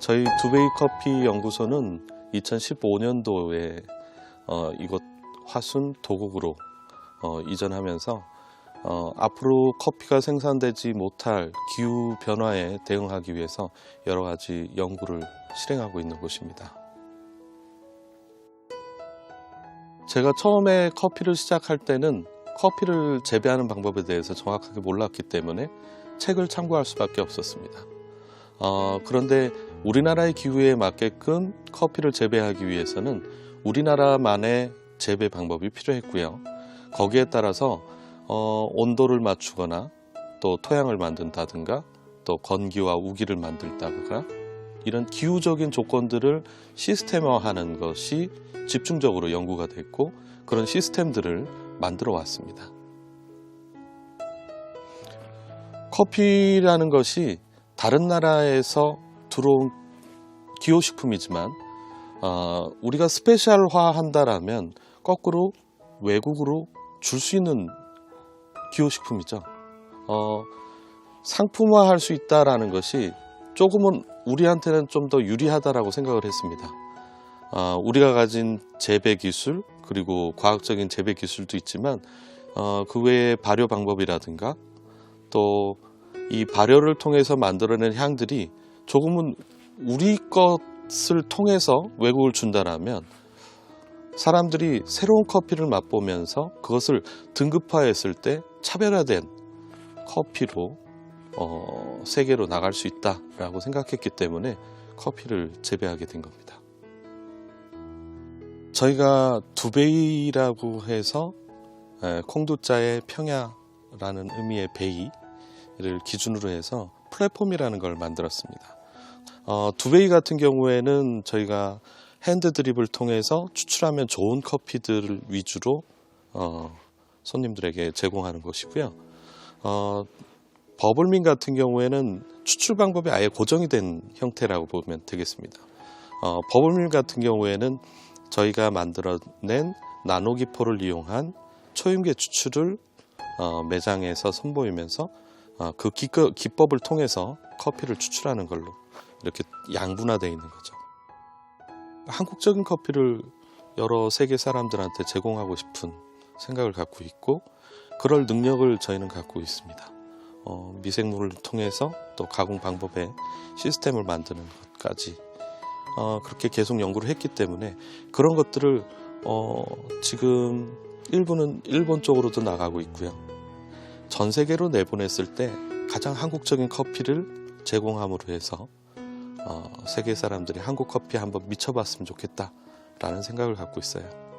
저희 두베이 커피 연구소는 2015년도에 어, 이곳 화순 도곡으로 어, 이전하면서 어, 앞으로 커피가 생산되지 못할 기후 변화에 대응하기 위해서 여러 가지 연구를 실행하고 있는 곳입니다. 제가 처음에 커피를 시작할 때는 커피를 재배하는 방법에 대해서 정확하게 몰랐기 때문에 책을 참고할 수밖에 없었습니다. 어, 그런데 우리나라의 기후에 맞게끔 커피를 재배하기 위해서는 우리나라만의 재배 방법이 필요했고요. 거기에 따라서 어, 온도를 맞추거나 또 토양을 만든다든가 또 건기와 우기를 만들다가 이런 기후적인 조건들을 시스템화하는 것이 집중적으로 연구가 됐고 그런 시스템들을 만들어 왔습니다. 커피라는 것이 다른 나라에서 들어온 기호식품이지만 어, 우리가 스페셜화 한다라면 거꾸로 외국으로 줄 수 있는 기호식품이죠. 어, 상품화할 수 있다라는 것이 조금은 우리한테는 좀 더 유리하다라고 생각을 했습니다. 어, 우리가 가진 재배 기술 그리고 과학적인 재배 기술도 있지만 어, 그 외에 발효 방법이라든가 또 이 발효를 통해서 만들어낸 향들이 조금은 우리 것을 통해서 외국을 준다라면 사람들이 새로운 커피를 맛보면서 그것을 등급화했을 때 차별화된 커피로 어, 세계로 나갈 수 있다라고 생각했기 때문에 커피를 재배하게 된 겁니다. 저희가 두베이라고 해서 에, 콩두자의 평야라는 의미의 베이를 기준으로 해서 플랫폼이라는 걸 만들었습니다. 어, 두베이 같은 경우에는 저희가 핸드 드립을 통해서 추출하면 좋은 커피들을 위주로 어, 손님들에게 제공하는 것이고요. 어, 버블민 같은 경우에는 추출 방법이 아예 고정이 된 형태라고 보면 되겠습니다. 어, 버블민 같은 경우에는 저희가 만들어낸 나노기포를 이용한 초임계 추출을 어, 매장에서 선보이면서 어, 그 기, 기법을 통해서 커피를 추출하는 걸로 이렇게 양분화되어 있는 거죠. 한국적인 커피를 여러 세계 사람들한테 제공하고 싶은 생각을 갖고 있고 그럴 능력을 저희는 갖고 있습니다. 어, 미생물을 통해서 또 가공 방법의 시스템을 만드는 것까지 어, 그렇게 계속 연구를 했기 때문에 그런 것들을 어, 지금 일부는 일본 쪽으로도 나가고 있고요. 전 세계로 내보냈을 때 가장 한국적인 커피를 제공함으로 해서 어, 세계 사람들이 한국 커피 한번 미쳐봤으면 좋겠다라는 생각을 갖고 있어요.